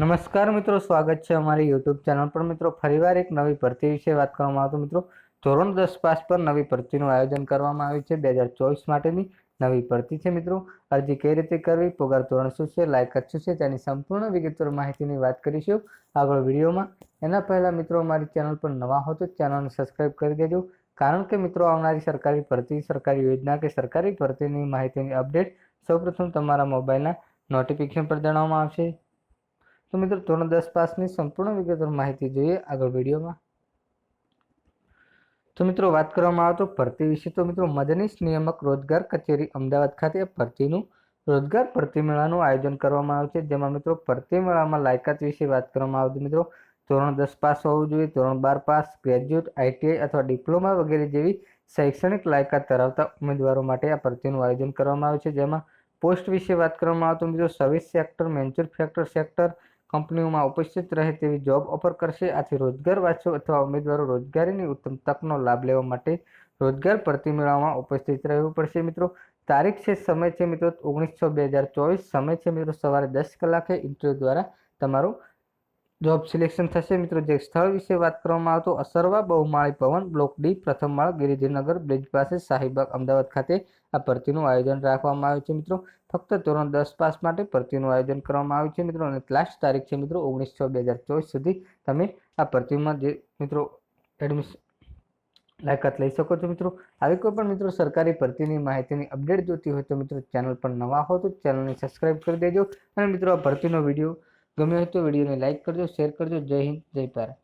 નમસ્કાર મિત્રો, સ્વાગત છે અમારી યુટ્યુબ ચેનલ પર. મિત્રો, ફરીવાર એક નવી ભરતી વિશે વાત કરવામાં આવતું મિત્રો, ધોરણ દસ પાસ પર નવી ભરતીનું આયોજન કરવામાં આવ્યું છે. બે હજાર ચોવીસ માટેની નવી ભરતી છે. મિત્રો, અરજી કઈ રીતે કરવી, પગાર ધોરણ શું છે, લાયકાત શું છે, તેની સંપૂર્ણ વિગતવાર માહિતીની વાત કરીશું આગળ વિડીયોમાં. એના પહેલાં, મિત્રો, અમારી ચેનલ પર નવા હો તો ચેનલને સબસ્ક્રાઈબ કરી દેજો. કારણ કે, મિત્રો, આવનારી સરકારી ભરતી, સરકારી યોજના કે સરકારી ભરતીની માહિતીની અપડેટ સૌપ્રથમ તમારા મોબાઈલના નોટિફિકેશન પર જણાવવામાં આવશે. તો મિત્રો ધોરણ દસ પાસની સંપૂર્ણ વિગતવાર માહિતી જોઈએ આગળ વિડીયોમાં. તો મિત્રો વાત કરવામાં આવે તો ભરતી વિશે તો મિત્રો મદનીશ નિયામક રોજગાર કચેરી અમદાવાદ ખાતે ભરતીનું રોજગાર ભરતી મેળાનું આયોજન કરવામાં આવ્યું છે. જેમાં મિત્રો ભરતી મેળામાં લાયકાત વિશે વાત કરવામાં આવતી મિત્રો ધોરણ દસ પાસ હોવું જોઈએ, ધોરણ બાર પાસ, ગ્રેજ્યુએટ, આઈટીઆઈ અથવા ડિપ્લોમા વગેરે જેવી શૈક્ષણિક લાયકાત ધરાવતા ઉમેદવારો માટે આ ભરતીનું આયોજન કરવામાં આવ્યું છે. જેમાં પોસ્ટ વિશે વાત કરવામાં આવતું મિત્રો સર્વિસ સેક્ટર મેન્યુફેક્ચર સેક્ટર કંપનીઓમાં ઉપસ્થિત રહે તેવી જોબ ઓફર કરશે. આથી રોજગાર વાંચો અથવા ઉમેદવારો રોજગારીની ઉત્તમ તકનો લાભ લેવા માટે રોજગાર ભરતી મેળામાં ઉપસ્થિત રહેવું પડશે મિત્રો. તારીખ છે, સમય છે મિત્રો. ઓગણીસો બે હજાર ચોવીસ. સમય છે મિત્રો. સવારે દસ કલાકે ઇન્ટરવ્યૂ દ્વારા તમારું જોબ સિલેક્શન થશે મિત્રો. જે સ્થળ વિશે વાત કરવામાં આવતો અસરવા બહુમાળી ભવન બ્લોક ડી, પ્રથમ માળ ગિરિધીનગર બ્રિજ પાસે શાહીબાગ, અમદાવાદ ખાતે આ ભરતીનું આયોજન રાખવામાં આવ્યું છે મિત્રો. ફક્ત ધોરણ દસ પાસ માટે ભરતીનું આયોજન કરવામાં આવ્યું છે મિત્રો. અને લાસ્ટ તારીખ છે મિત્રો, ઓગણીસ છ બે હજાર ચોવીસ સુધી તમે આ ભરતીમાં જે મિત્રો એડમિશન લાયકાત લઈ શકો છો મિત્રો. આવી કોઈ પણ મિત્રો સરકારી ભરતીની માહિતીની અપડેટ જોતી હોય તો મિત્રો ચેનલ પર નવા હો તો ચેનલને સબસ્ક્રાઈબ કરી દેજો. અને મિત્રો આ ભરતીનો વીડિયો ગમ્યો હોય તો વિડીયોને લાઇક કરજો શેર કરજો. જય હિન્દ જય ભારત.